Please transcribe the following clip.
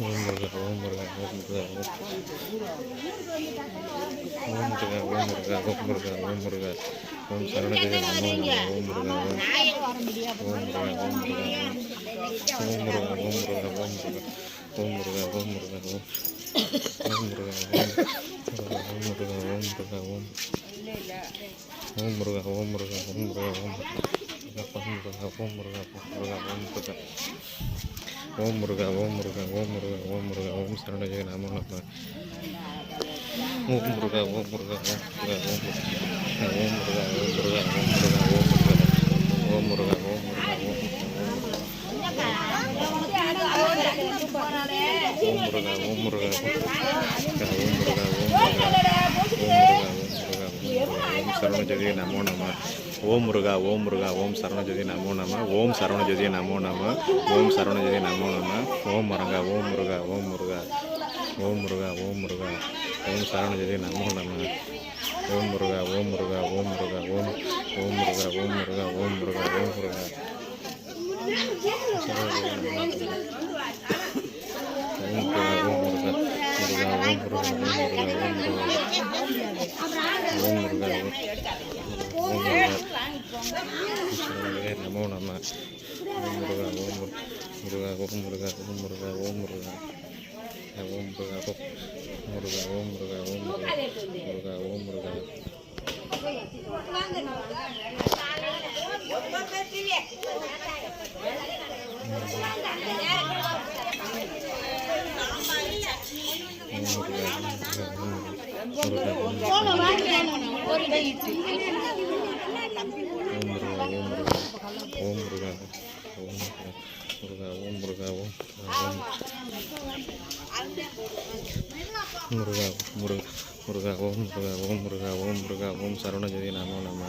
ஓம் முருகா ஓம் முருகா ஓம் முருகா ஓம் முருகா ஓம் முருகா ஓம் முருகா ஓம் முருகா ஓம் சரணஜெதி ஓம் முருகா ஓம் முருகா ஓம் முருகா ஓம் முருகா ஓம் முருகா ஓம் முருகா ஓம் முருகா ஓம் முருகா ஓம் முருகா ஓம் முருகா ஓம் ஓம் முருகா ஓம் முருகா ஓம் முருகா ஓம் ஓம் முருகா ஓம் முருகா ஓம் முருகா ஓம் முருகா ஓம் முருகா ஓம் முருகா ஓம் முருகா ஓம் முருகா ஓம் முருகா ஓம் முருகா ஓம் சரணஜெய ஓம் முருகா ஓம் முருகா ஓம் முருகா ஓம் முருகா ஓம் முருகா ஓம் முருகா ஓம் முருகா ஓம் முருகா ஓம் முருகா ஓம் முருகா ஓம் ஓம் முருகா ஓம் முருகா ஓம் முருகா ஓம் சரணஜதி நமோ நம ஓம் முருகா ஓம் முருகா ஓம் சரணஜதி நமோ நம ஓம் சரவணஜதி நமோ நம ஓம் சரவணஜதி நமோ நம ஓம் மரங்கா ஓம் முருகா ஓம் முருகா ஓம் முருகா ஓம் முருகா ஓம் சரவணஜதி நமோ நம ஓம் முருகா ஓம் முருகா ஓம் முருகா ஓம் ஓம் முருகா ஓம் முருகா ஓம் முருகா ஓம் முருகா ஓம் முருகா ஓம் முருகா முருகா ஓம் முருகா ஓம் முருகா ஓம் முருகா ஓம் முருகா ஓம் நமோ நம்ம முருகா ஓம் முருகா ஓம் முருகா ஓம் முருகா ஓம் முருகா ஓம் முருகா ஓம் முருகா ஓம் முருகா ஓம் முருகா முருகா ஓம் முருகா ஓம் முருகா முருகா முருகா முருகா ஓம் முருகா ஓம் முருகா ஓம் முருகா ஓம் முருகா ஓம் முருகா ஓம் சரவணஜதி நாமோ. நம்ம